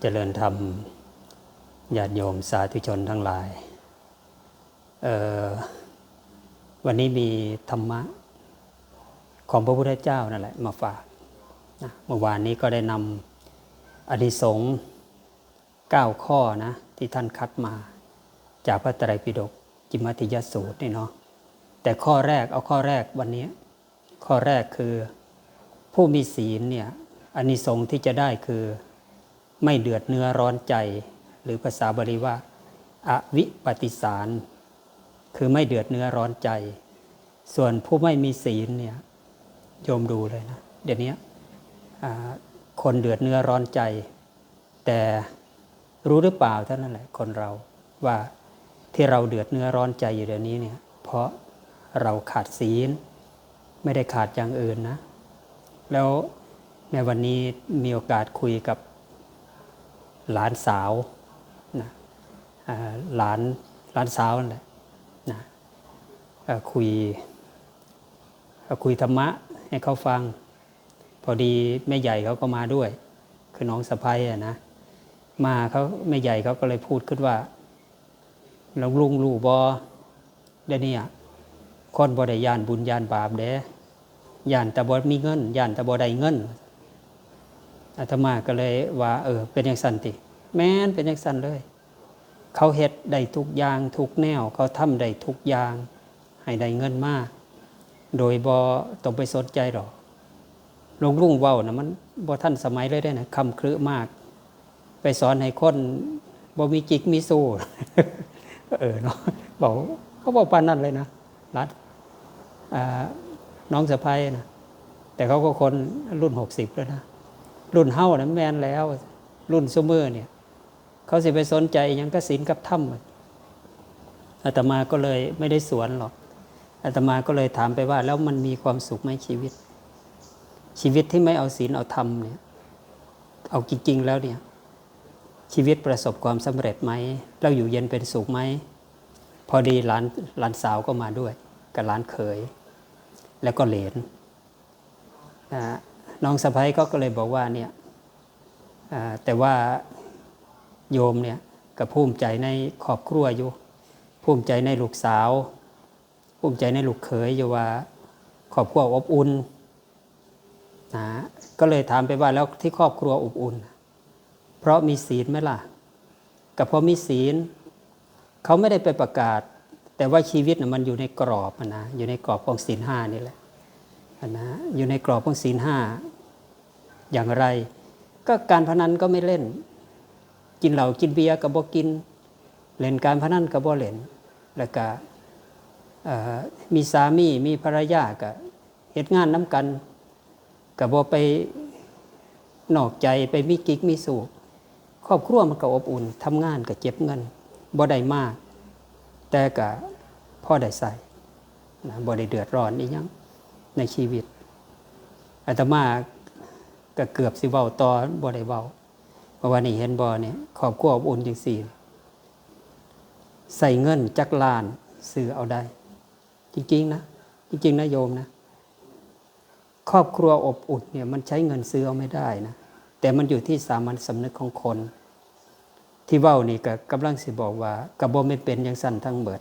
เจริญธรรมญาติโยมสาธุชนทั้งหลาย วันนี้มีธรรมะของพระพุทธเจ้านั่นแหละมาฝากนะเมื่อวานนี้ก็ได้นำอดิสงส์9ข้อนะที่ท่านคัดมา จากพระไตรปิฎกจิมัติยสูตรนี่เนาะแต่ข้อแรกเอาข้อแรกวันนี้ ข้อแรกคือผู้มีศีลเนี่ยอนิสงส์ที่จะได้คือ ไม่เดือดเนื้อร้อนใจ หรือภาษาบาลีว่าอวิปปิสาร คือไม่เดือดเนื้อร้อนใจ ส่วนผู้ไม่มีศีลเนี่ยโยมดูเลยนะ เดี๋ยวนี้คนเดือดเนื้อร้อนใจ แต่รู้หรือเปล่าเท่านั้นแหละคนเราว่าที่เราเดือดเนื้อร้อนใจอยู่เดี๋ยวนี้เนี่ย เพราะเราขาดศีล ไม่ได้ขาดอย่างอื่นนะ แล้วในวันนี้มีโอกาสคุยกับ หลานสาวนะหลานหลานสาวนั่นแหละนะคุยคุยธรรมะให้เขาฟัง พอดีแม่ใหญ่เขาก็มาด้วย คือน้องสะพ้ายอะนะมาเขาแม่ใหญ่เขาก็เลยพูดขึ้นว่าหลวงลุงลู่บอเดี๋ยวนี้อะคนบ่ได้ยานบุญยานบาปเด้ยานแต่บ่มีเงินยานแต่บ่ได้เงิน อาตมาก็เลยว่า เออ เป็นอย่างสันติ แม่นเป็นอย่างสันเลย เขาเฮ็ดได้ทุกอย่างทุกแนว เขาทำได้ทุกอย่างให้ได้เงินมาก โดยบ่ต้องไปสนใจหรอกลงลุงเว้านะมันบ่ทันสมัยเลยได้นะคำครึมาก ไปสอนให้คนบ่มีจิกมีสู้เออเนาะบอกเขาบอกปานนั้นเลยนะรัดน้องสะพ้ายนะแต่เขาก็คนรุ่นหกสิบแล้วนะ รุ่นเฮ้านะแมนแล้ว รุ่นซูเมอร์เนี่ย เขาสิไปสนใจยังก็ศีลกับถ้ำอาตมาก็เลยไม่ได้สวนหรอกอาตมาก็เลยถามไปว่า แล้วมันมีความสุขไหมชีวิต ชีวิตที่ไม่เอาศีลเอาธรรมเนี่ย เอาจริงๆแล้วเนี่ย ชีวิตประสบความสำเร็จไหมเราอยู่เย็นเป็นสุขไหมพอดีหลานหลานสาวก็มาด้วย กับหลานเขย แล้วก็เหลนนะ น้องสะพ้ยก็เลยบอกว่าเนี่ยแต่ว่าโยมเนี่ยก็ภูมิใจในครอบครัวอยู่ภูมิใจในลูกสาว ภูมิใจในลูกเขยอยู่ว่าครอบครัวอบอุ่นนะก็เลยถามไปว่าแล้วที่ครอบครัวอบอุ่น เพราะมีศีลไหมล่ะก็เพราะมีศีลเขาไม่ได้ไปประกาศ แต่ว่าชีวิตนะมันอยู่ในกรอบอะนะอยู่ในกรอบของศีลห้านี่แหละอะนะอยู่ในกรอบของศีลห้า อย่างไร ก็การพนันก็ไม่เล่น กินเหล้ากินเบียร์ก็บ่กิน เล่นการพนันก็บ่เล่น แล้วก็มีสามีมีภรรยาก็เหตุงานน้ำกันก็บ่ไปนอกใจไปมีกิ๊กมีสู่ครอบครัวมันก็อบอุ่นทำงานก็เจ็บเงินบ่ได้มาก แต่ก็พ่อได้ใส่นะบ่ได้เดือดร้อนอีหยังในชีวิตอาตมา ก็เกือบสิเว้าต่อบ่ได้เว้าเพราะว่านี่เห็นบ่เนี่ยครอบครัวอบอุ่นจังซี่ใส่เงินจักล้านซื้อเอาได้ จริงๆนะ จริงๆนะโยมนะ ครอบครัวอบอุ่นเนี่ยมันใช้เงินซื้อเอาไม่ได้นะ แต่มันอยู่ที่สามัญสำนึกของคน ที่เว้านี่ก็กำลังสิบอกว่ากระบวนไม่เป็นอย่างสั้นทั้งเบิด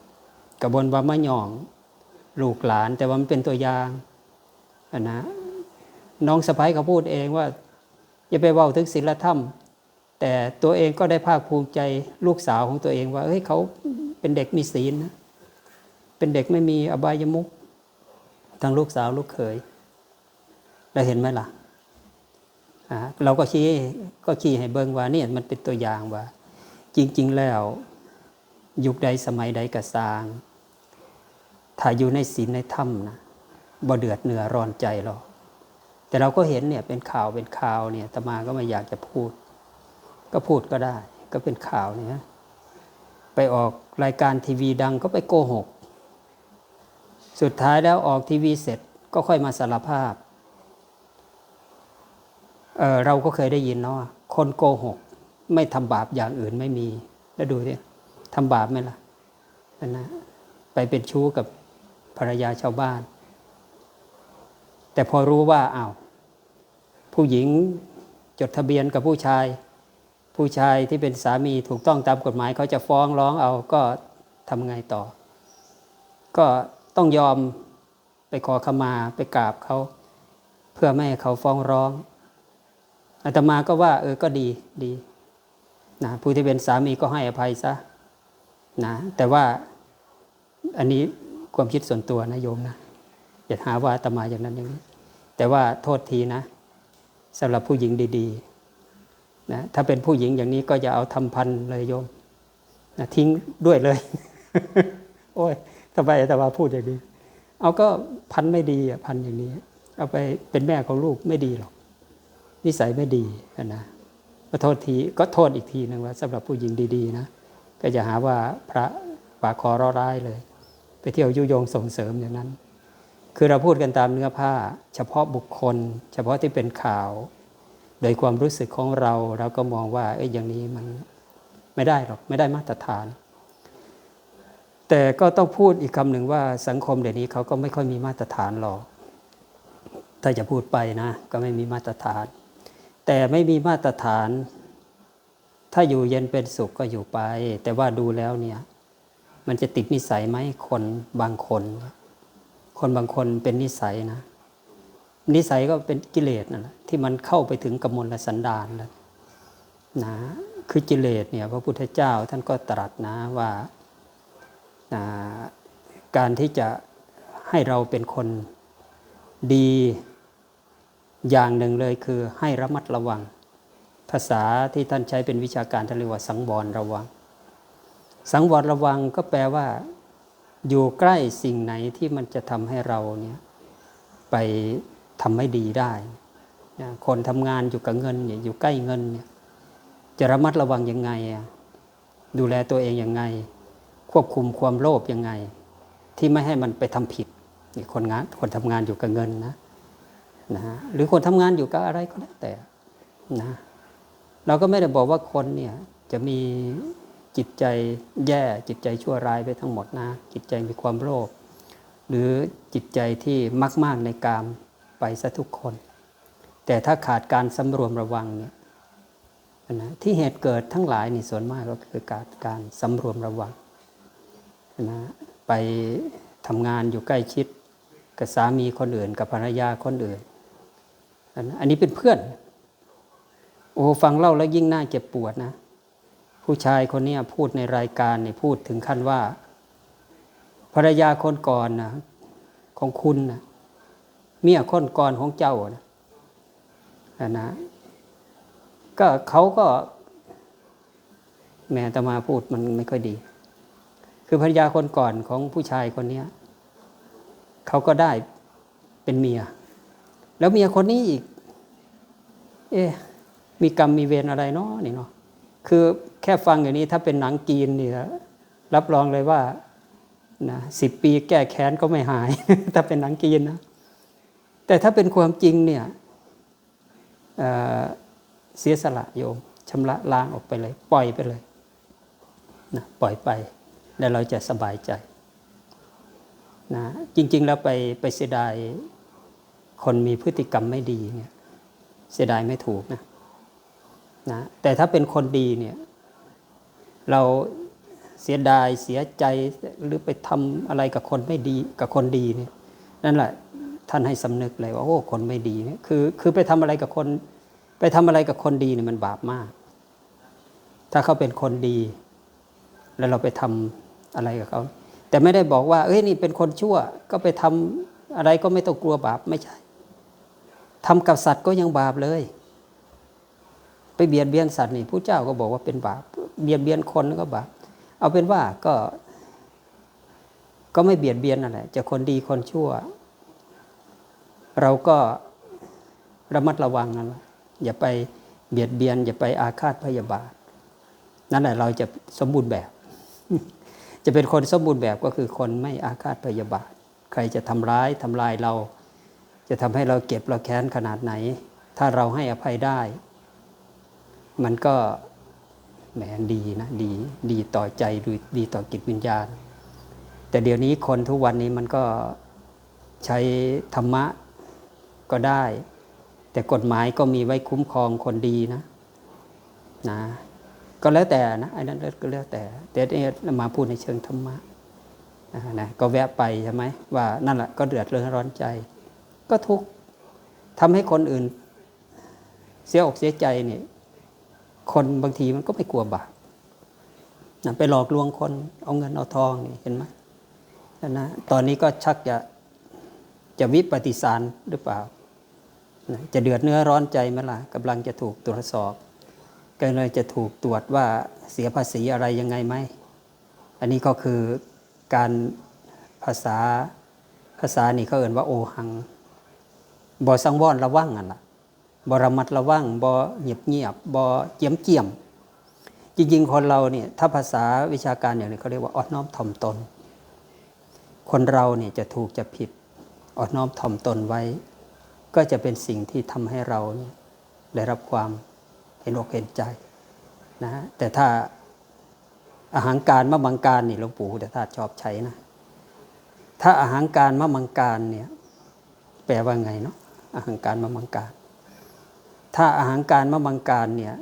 กระบวนว่ามาหย่องลูกหลานแต่ว่ามันเป็นตัวอย่างนะ น้องสะพ้ายเขาพูดเองว่าอย่าไปเว้าถึงศีลธรรม แต่ตัวเองก็ได้ภาคภูมิใจลูกสาวของตัวเองว่าเฮ้ยเขาเป็นเด็กมีศีลนะเป็นเด็กไม่มีอบายมุขทั้งลูกสาวลูกเขยเราเห็นไหมล่ะเราก็ชี้ก็ชี้ให้เบิ่งว่านี่มันเป็นตัวอย่างว่า จริง ๆ แล้ว ยุคใดสมัยใดก็สร้างถ้าอยู่ในศีลในธรรมนะบ่เดือดเนื้อร้อนใจหรอก แต่เราก็เห็นเนี่ยเป็นข่าวเป็นข่าวเนี่ยอาตมาก็ไม่อยากจะพูด ก็พูดก็ได้ ก็เป็นข่าวเนี่ยไปออกรายการทีวีดังก็ไปโกหก สุดท้ายแล้วออกทีวีเสร็จก็ค่อยมาสารภาพเออเราก็เคยได้ยินเนาะคนโกหก ไม่ทำบาปอย่างอื่นไม่มี แล้วดูสิทำบาปไหมล่ะนั่นนะไปเป็นชู้กับภรรยาชาวบ้าน แต่พอรู้ว่าอ้าวผู้หญิงจดทะเบียนกับผู้ชาย ผู้ชายที่เป็นสามีถูกต้องตามกฎหมายเขาจะฟ้องร้องเอาก็ทำไงต่อ ก็ต้องยอมไปขอขมาไปกราบเขา เพื่อไม่ให้เขาฟ้องร้องอาตมาก็ว่า เออก็ดีดีนะผู้ที่เป็นสามีก็ให้อภัยซะนะแต่ว่าอันนี้ความคิดส่วนตัวนะโยมนะอย่าหาว่าอาตมาอย่างนั้นอย่างนี้ แต่ว่าโทษทีนะสำหรับผู้หญิงดีๆนะถ้าเป็นผู้หญิงอย่างนี้ก็อย่าเอาทำพันเลยโยมนะทิ้งด้วยเลย โอ้ยทำไมอาตมาพูดอย่างนี้ เอาก็พันไม่ดีอะพันอย่างนี้ เอาไปเป็นแม่ของลูกไม่ดีหรอก นิสัยไม่ดีนะก็โทษทีก็โทษอีกทีนึงว่าสำหรับผู้หญิงดี ๆ นะก็จะหาว่าพระปากคอร้อร้ายเลย ไปเที่ยวยุยงส่งเสริมอย่างนั้น คือเราพูดกันตามเนื้อผ้า เฉพาะบุคคล เฉพาะที่เป็นข่าว โดยความรู้สึกของเราเราก็มองว่าเอ้ยอย่างนี้มันไม่ได้หรอกไม่ได้มาตรฐาน แต่ก็ต้องพูดอีกคำหนึ่งว่าสังคมเดี๋ยวนี้เขาก็ไม่ค่อยมีมาตรฐานหรอกถ้าจะพูดไปนะ ก็ไม่มีมาตรฐาน แต่ไม่มีมาตรฐาน ถ้าอยู่เย็นเป็นสุขก็อยู่ไป แต่ว่าดูแล้วเนี่ย มันจะติดนิสัยไหมคนบางคน คนบางคนเป็นนิสัยนะ นิสัยก็เป็นกิเลสนั่นแหละที่มันเข้าไปถึงกมลสันดานแล้วนะคือกิเลสเนี่ยพระพุทธเจ้าท่านก็ตรัสนะว่านะการที่จะให้เราเป็นคนดีอย่างหนึ่งเลยคือให้ระมัดระวัง ภาษาที่ท่านใช้เป็นวิชาการท่านเรียกว่าสังวรระวัง สังวรระวังก็แปลว่า อยู่ใกล้สิ่งไหนที่มันจะทำให้เราเนี่ยไปทำไม่ดีได้นะคนทำงานอยู่กับเงินเนี่ยอยู่ใกล้เงินเนี่ยจะระมัดระวังยังไง ดูแลตัวเองยังไง ควบคุมความโลภยังไง ที่ไม่ให้มันไปทำผิดนี่คนงานคนทำงานอยู่กับเงินนะนะฮะหรือคนทำงานอยู่กับอะไรก็แล้วแต่นะเราก็ไม่ได้บอกว่าคนเนี่ยจะมี จิตใจแย่จิตใจชั่วร้ายไปทั้งหมดนะ จิตใจมีความโลภหรือจิตใจที่มาก ๆ ในกามไปซะทุกคน แต่ถ้าขาดการสำรวมระวังเนี่ยนะที่เหตุเกิดทั้งหลายนี่ส่วนมากก็คือการการสำรวมระวังนะไปทำงานอยู่ใกล้ชิดกับสามีคนอื่น กับภรรยาคนอื่น อันนี้เป็นเพื่อน โอ้ฟังเล่าแล้วยิ่งน่าเจ็บปวดนะ ผู้ชายคนนี้พูดในรายการเนี่ยพูดถึงขั้นว่า ภรรยาคนก่อนนะของคุณนะเมียคนก่อนของเจ้านะนะก็เขาก็แม่ตมาพูดมันไม่ค่อยดี คือภรรยาคนก่อนของผู้ชายคนนี้เขาก็ได้เป็นเมีย แล้วเมียคนนี้อีก เอ๊มีกรรมมีเวรอะไรเนาะนี่เนาะ คือแค่ฟังอย่างนี้ถ้าเป็นหนังจีนนี่รับรองเลยว่านะสิบปีแก้แค้นก็ไม่หาย ถ้าเป็นหนังจีนนะ แต่ถ้าเป็นความจริงเนี่ยเเสียสละโยมชำระล้างออกไปเลย ปล่อยไปเลยนะปล่อยไปแล้วเราจะสบายใจนะจริง ๆ แล้วไปไปเสียดายคนมีพฤติกรรมไม่ดีเนี่ยเสียดายไม่ถูกนะ นะแต่ถ้าเป็นคนดีเนี่ยเราเสียดายเสียใจหรือไปทำอะไรกับคนไม่ดีกับคนดีเนี่ยนั่นแหละท่านให้สำนึกเลยว่าโอ้คนไม่ดีเนี่ยคือคือไปทำอะไรกับคน ไปทำอะไรกับคนดีเนี่ยมันบาปมาก ถ้าเขาเป็นคนดี แล้วเราไปทำอะไรกับเขาแต่ไม่ได้บอกว่าเอ้ยนี่เป็นคนชั่วก็ไปทำอะไรก็ไม่ต้องกลัวบาปไม่ใช่ทำกับสัตว์ก็ยังบาปเลย ไปเบียดเบียนสัตว์นี่ผู้เจ้าก็บอกว่าเป็นบาปเบียดเบียนคนก็บาปเอาเป็นว่าก็ ก็ไม่เบียดเบียนอะไรจะคนดีคนชั่ว เราก็ระมัดระวังนั่นแหละอย่าไปเบียดเบียน อย่าไปอาฆาตพยาบาท นั่นแหละเราจะสมบูรณ์แบบ จะเป็นคนสมบูรณ์แบบก็คือคนไม่อาฆาตพยาบาท ใครจะทำร้ายทำลายเรา จะทำให้เราเก็บเราแค้นขนาดไหน ถ้าเราให้อภัยได้ มันก็แหมดีนะดีดีต่อใจดูดีต่อจิตวิญญาณ แต่เดี๋ยวนี้คนทุกวันนี้มันก็ใช้ธรรมะก็ได้ แต่กฎหมายก็มีไว้คุ้มครองคนดีนะนะก็แล้วแต่นะไอันนั้นก็แล้วแต่ แต่เนี่ยมาพูดในเชิงธรรมะนะนะก็แวะไปใช่ไหมว่านั่นแหละก็เดือดร้อนใจ ก็ทุกทำให้คนอื่น เสียอกเสียใจเนี่ย คนบางทีมันก็ไม่กลัวบาปนะไปหลอกลวงคนเอาเงินเอาทองนี่เห็นไหมนะตอนนี้ก็ชักจะจะวิปฏิสารหรือเปล่านะจะเดือดเนื้อร้อนใจไหมล่ะกำลังจะถูกตรวจสอบก็เลยจะถูกตรวจว่าเสียภาษีอะไรยังไงไหม อันนี้ก็คือการภาษาภาษานี่เขาเอ่นว่าโอหังบอสังวรระวังอะล่ะ บระมัดระวังบอเงียบเงียบบอเจียมเจียม จริงๆ คนเราเนี่ยถ้าภาษาวิชาการอย่างนี้เขาเรียกว่าอ่อนน้อมถ่อมตน คนเราเนี่ยจะถูกจะผิดอ่อนน้อมถ่อมตนไว้ ก็จะเป็นสิ่งที่ทำให้เราเได้รับความเห็นอกเห็นใจนะแต่ถ้าอาหารการมะมังการนี่หลวงปู่แต่ถ้าชอบใช้นะ ถ้าอาหารการมะมังการเนี่ยแปลว่าไงเนาะอาหารการมะมังการ ถ้าอาหารการมะมังการเนี่ย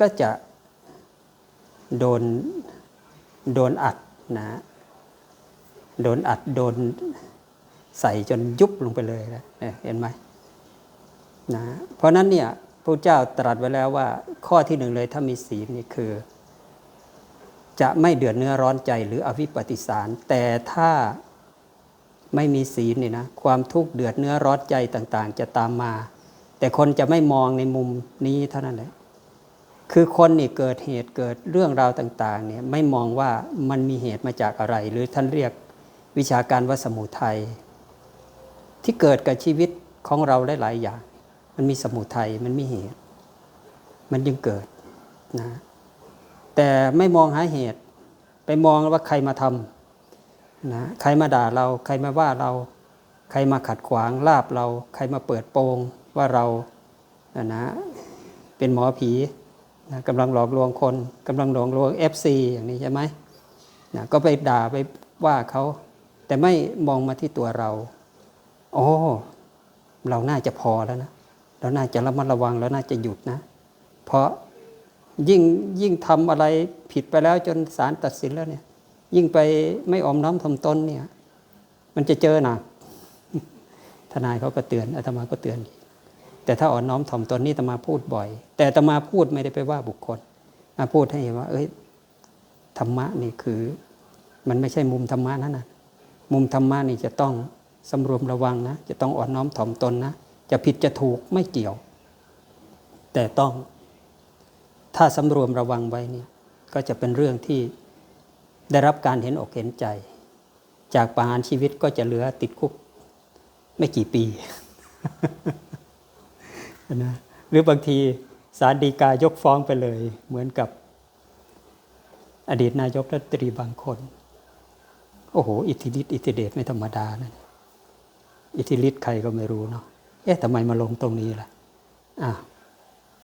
ก็จะโดนโดนอัดนะโดนอัดโดนใส่จนยุบลงไปเลยนะเนี่ยเห็นไหมนะเพราะนั้นเนี่ยพระเจ้าตรัสไว้แล้วว่า ข้อที่หนึ่งเลยถ้ามีศีลนี่คือ จะไม่เดือดเนื้อร้อนใจหรืออวิปปิสาร แต่ถ้าไม่มีศีลนี่นะความทุกข์เดือดเนื้อร้อนใจต่าง ๆ จะตามมา แต่คนจะไม่มองในมุมนี้เท่านั้นแหละคือคนนี่เกิดเหตุเกิดเรื่องราวต่างๆเนี่ยไม่มองว่ามันมีเหตุมาจากอะไร หรือท่านเรียกวิชาการว่าสมุทัยที่เกิดกับชีวิตของเราหลายๆอย่าง มันมีสมุทัยมันมีเหตุ มันยังเกิดนะแต่ไม่มองหาเหตุ ไปมองว่าใครมาทำนะใครมาด่าเรา ใครมาว่าเรา ใครมาขัดขวางลาบเรา ใครมาเปิดโปง ว่าเรานะเป็นหมอผีนะกำลังหลอกลวงคนกำลังหลอกลวง FC อย่างนี้ใช่ไหมนะก็ไปด่าไปว่าเขา แต่ไม่มองมาที่ตัวเราโอ้เราน่าจะพอแล้วนะเราน่าจะระมัดระวังแล้วน่าจะหยุดนะ เพราะยิ่งยิ่งทำอะไรผิดไปแล้วจนศาลตัดสินแล้วเนี่ย ยิ่งไปไม่ออมน้อมทำตนเนี่ย มันจะเจอหนักทนายเขาก็เตือนอาตมาก็เตือนอีก แต่ถ้าอ่อนน้อมถ่อมตนนี่ตมาพูดบ่อย แต่ตมาพูดไม่ได้ไปว่าบุคคลมาพูดให้เห็นว่า เอ้ยธรรมะนี่คือ มันไม่ใช่มุมธรรมะนั่นนะมุมธรรมะนี่จะต้องสำรวมระวังนะ จะต้องอ่อนน้อมถ่อมตนนะ จะผิดจะถูกไม่เกี่ยว แต่ต้อง ถ้าสำรวมระวังไว้เนี่ยก็จะเป็นเรื่องที่ได้รับการเห็นอกเห็นใจ จากประหารชีวิตก็จะเหลือติดคุก ไม่กี่ปี นะหรือบางทีสารดีกายกฟ้องไปเลย เหมือนกับอดีตนายกรัฐมนตรีบางคน โอ้โห อิทธิฤทธิ์อิทธิเดชไม่ธรรมดานะอิทธิฤทธิ์ใครก็ไม่รู้เนาะเอ๊ะทำไมมาลงตรงนี้ล่ะอะ